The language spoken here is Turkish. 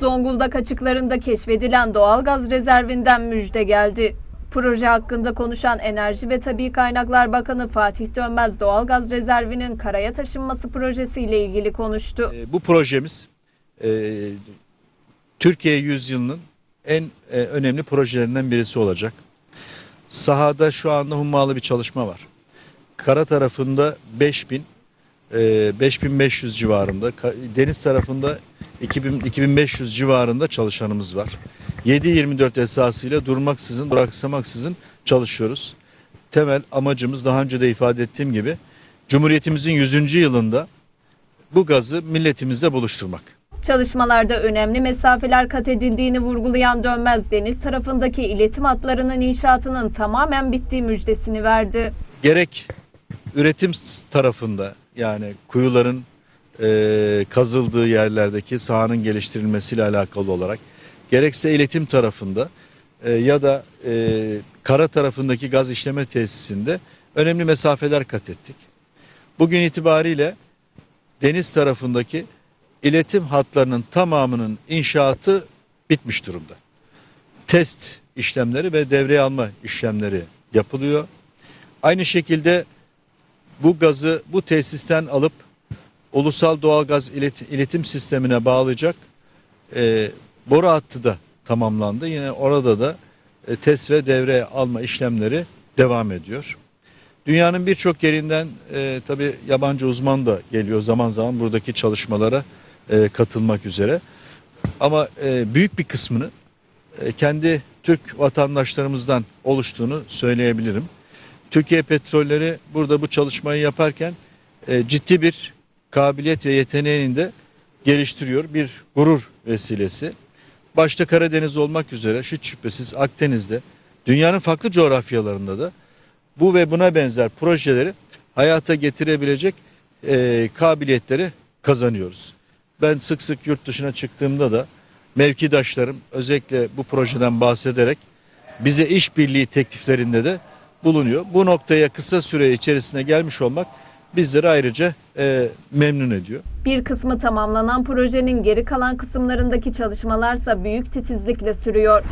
Zonguldak açıklarında keşfedilen doğalgaz rezervinden müjde geldi. Proje hakkında konuşan Enerji ve Tabi Kaynaklar Bakanı Fatih Dönmez doğalgaz rezervinin karaya taşınması projesiyle ilgili konuştu. E, Bu projemiz e, Türkiye yüzyılının en e, önemli projelerinden birisi olacak. Sahada şu anda hummalı bir çalışma var. Kara tarafında 5000, e, 5500 civarında, deniz tarafında 2000, 2500 civarında çalışanımız var. 7-24 esasıyla durmaksızın, duraksamaksızın çalışıyoruz. Temel amacımız daha önce de ifade ettiğim gibi Cumhuriyetimizin 100. yılında bu gazı milletimizle buluşturmak. Çalışmalarda önemli mesafeler kat edildiğini vurgulayan Dönmez Deniz tarafındaki iletim hatlarının inşaatının tamamen bittiği müjdesini verdi. Gerek üretim tarafında yani kuyuların e, kazıldığı yerlerdeki sahanın geliştirilmesiyle alakalı olarak gerekse iletim tarafında e, ya da e, kara tarafındaki gaz işleme tesisinde önemli mesafeler kat ettik. Bugün itibariyle deniz tarafındaki iletim hatlarının tamamının inşaatı bitmiş durumda. Test işlemleri ve devreye alma işlemleri yapılıyor. Aynı şekilde bu gazı bu tesisten alıp ulusal doğalgaz ilet- iletim sistemine bağlayacak e, boru hattı da tamamlandı. Yine orada da e, test ve devreye alma işlemleri devam ediyor. Dünyanın birçok yerinden e, tabi yabancı uzman da geliyor zaman zaman buradaki çalışmalara e, katılmak üzere. Ama e, büyük bir kısmını e, kendi Türk vatandaşlarımızdan oluştuğunu söyleyebilirim. Türkiye Petrolleri burada bu çalışmayı yaparken e, ciddi bir kabiliyet ve yeteneğini de geliştiriyor. Bir gurur vesilesi. Başta Karadeniz olmak üzere şu şüphesiz Akdeniz'de dünyanın farklı coğrafyalarında da bu ve buna benzer projeleri hayata getirebilecek e, kabiliyetleri kazanıyoruz. Ben sık sık yurt dışına çıktığımda da mevkidaşlarım özellikle bu projeden bahsederek bize işbirliği tekliflerinde de bulunuyor. Bu noktaya kısa süre içerisinde gelmiş olmak bizleri ayrıca e, memnun ediyor. Bir kısmı tamamlanan projenin geri kalan kısımlarındaki çalışmalarsa büyük titizlikle sürüyor.